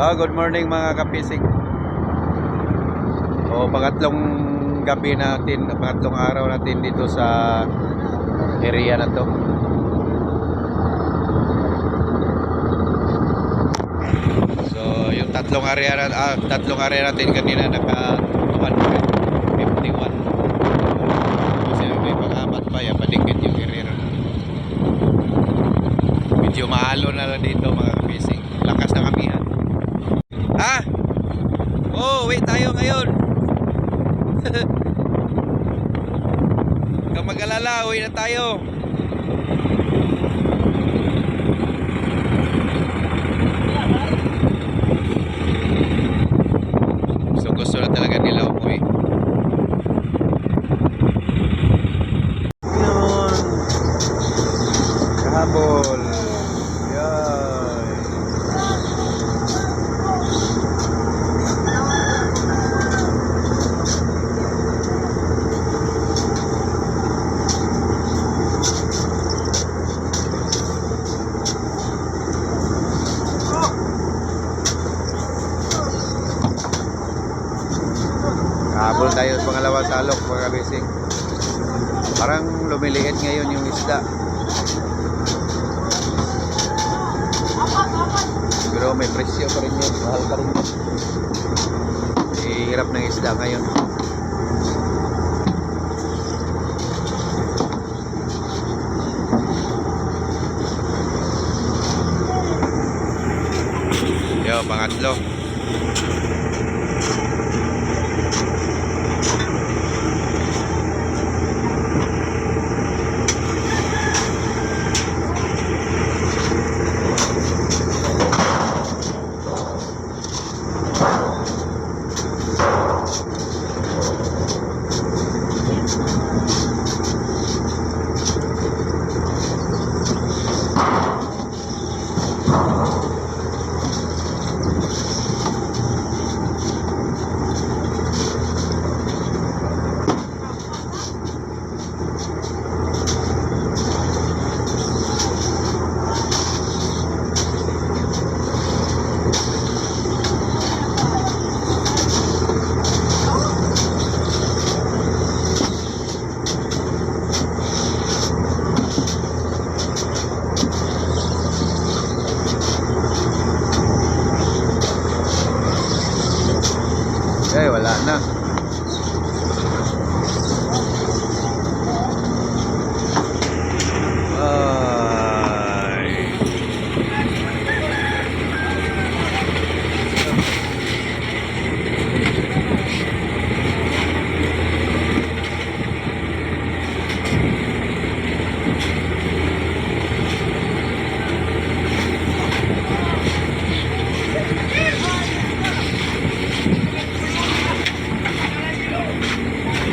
Oh, good morning mga kapisig. Oh, pangatlong gabi natin, pangatlong araw natin dito sa area na to. So, yung tatlong area ah, tatlong area natin kanina naka 151. Kasi may pang-apat pa, yan paligid yung area na. Medyo maalo na lang dito mga kapisig. Lakas ng kamihan. Ha? Oh, wait tayo ngayon. Huwag kang mag-alala, uwi na tayo. So gusto na talaga nila umuwi. Yun. Kahabol. Yan. Habol tayo sa pangalawang salok mga kabising. Parang lumiliit ngayon yung isda. Pero may presyo pa rin yun. Mahal pa rin yun. Hirap ng isda ngayon. Yo, pangatlo. Eh,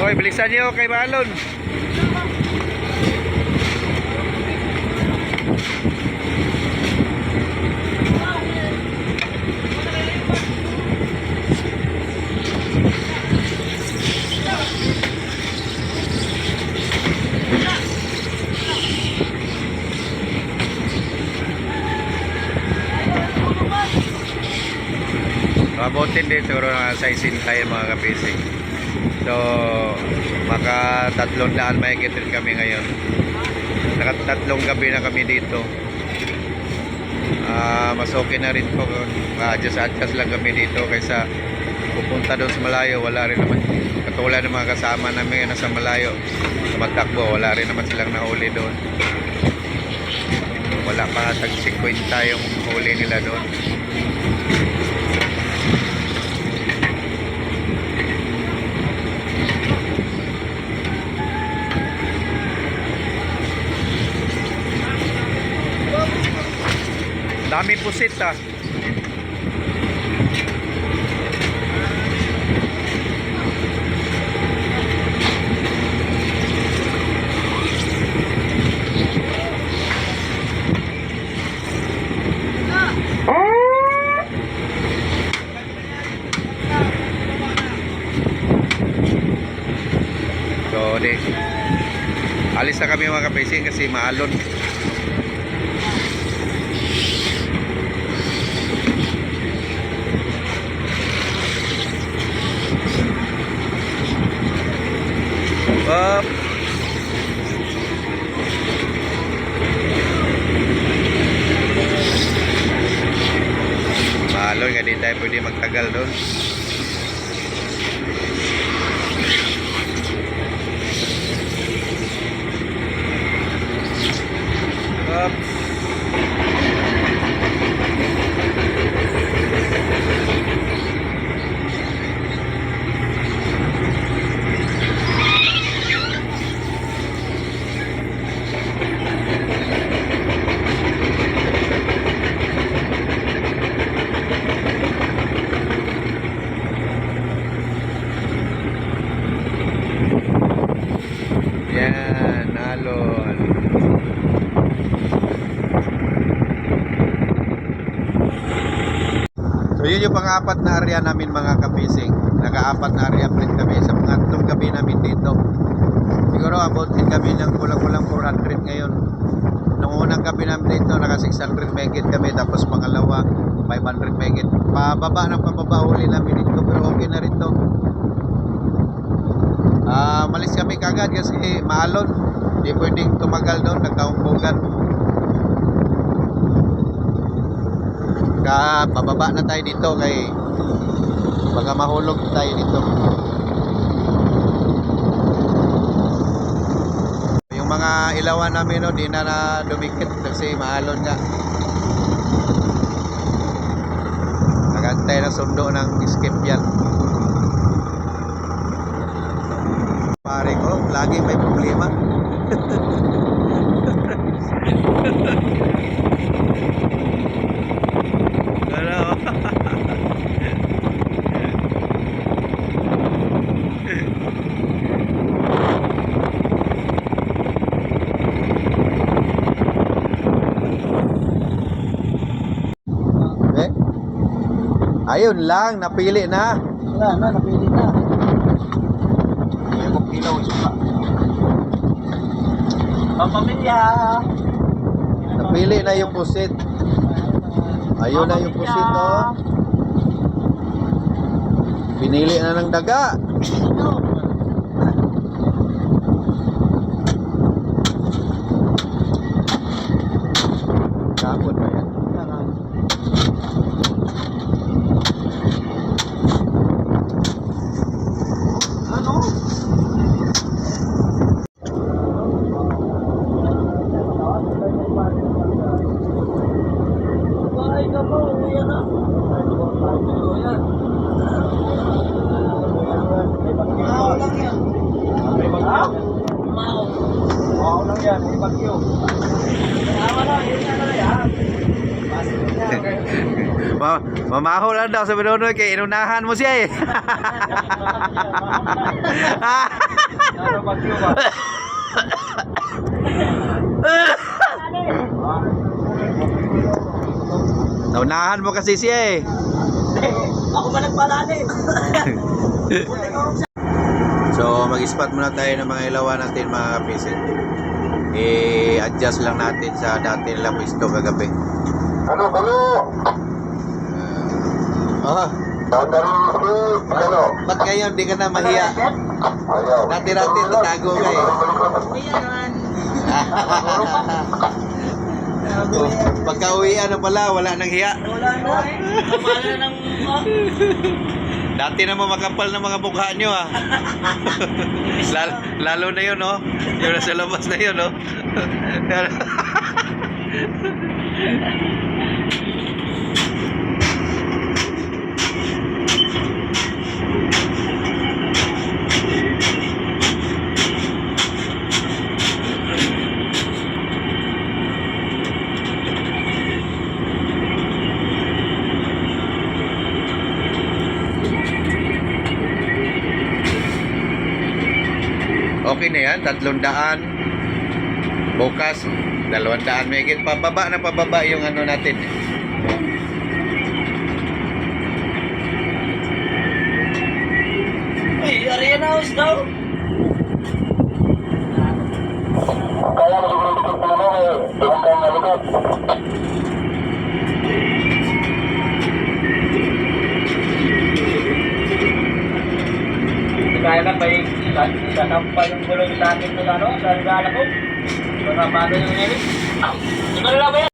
Hoy, bilisan niyo kay Balon. Mabutin din siguro na sa isin tayo mga kapising. So, maka tatlong daan may rin kami ngayon. Nakatatlong gabi na kami dito. Ah, mas okay na rin po. Ma-adjust-adjust lang kami dito kaysa pupunta doon sa malayo. Wala rin naman. Katulad ng mga kasama namin na sa malayo. Sa Matakbo, wala rin naman silang nahuli doon. Wala pa tag 50 yung huli nila doon. Dami pusit ah. So. Alis na kami mga kapising kasi maalon. up. Maloy nga din tayo pwede magtagal doon. Up. Pang-apat na area namin mga kapising. Naka-apat na area print kami sa pangatlong gabi namin dito. Siguro abutin kami ng kulang-kulang 400 ngayon. Nung unang gabi namin dito, naka 600 megit kami. Tapos pangalawa, 500 megit. Pababa ng pababa uli namin dito. Pero okay na rin to. Ah, malis kami kagad kasi maalon. Hindi pwedeng tumagal doon, nagkaumbugan. Ka pababa na tayo dito kay baka mahulog tayo dito. Yung mga ilawan namin no, di na na dumikit kasi maalon nga. Nagantay na sundo ng escape yan. Pare ko, lagi may problema. Ano? Eh? Ayun lang, napili na. Wala na, napili na. May kong ilaw, suka. Pamamilya! Napili na yung pusit. Ayun na yung pusit, oh. Pinili na ng daga. Kapon ba yan? Ano? Bahay ka pa, uwi na. Mao lang yan. Ha? Mao. Mao lang yan, may bagyo. Tama na, yun na na yan. Ma mamaho lang daw sa Binonoy kay inunahan mo siya eh. Naunahan mo kasi siya eh. Ako ba nagpalali? So mag-spot muna tayo ng mga ilawan natin mga kapisit. I-adjust lang natin sa dati nilang pwesto kagabi. Ano, ano? Ah, Tandari si, ano? ba't ngayon di ka na mahiya? Dati-dati tatago ka eh. Pagka uwian na pala, wala nang hiya. Wala na. Kamala ng... Dati naman makapal na mga mukha nyo ah. lalo, lalo na yun oh. Yung nasa labas na yun oh. okay na yan, tatlong daan. Bukas, dalawang daan. May pababa na pababa yung ano natin. Uy, Ariana House daw. Kaya mo siguro dito pa naman eh. Ibang kang nalikot. Kaya na ba yung sasampa yung gulong sa akin doon ano, sa regala ko? Sa sapato yung nilip. Ito na lang ba yan?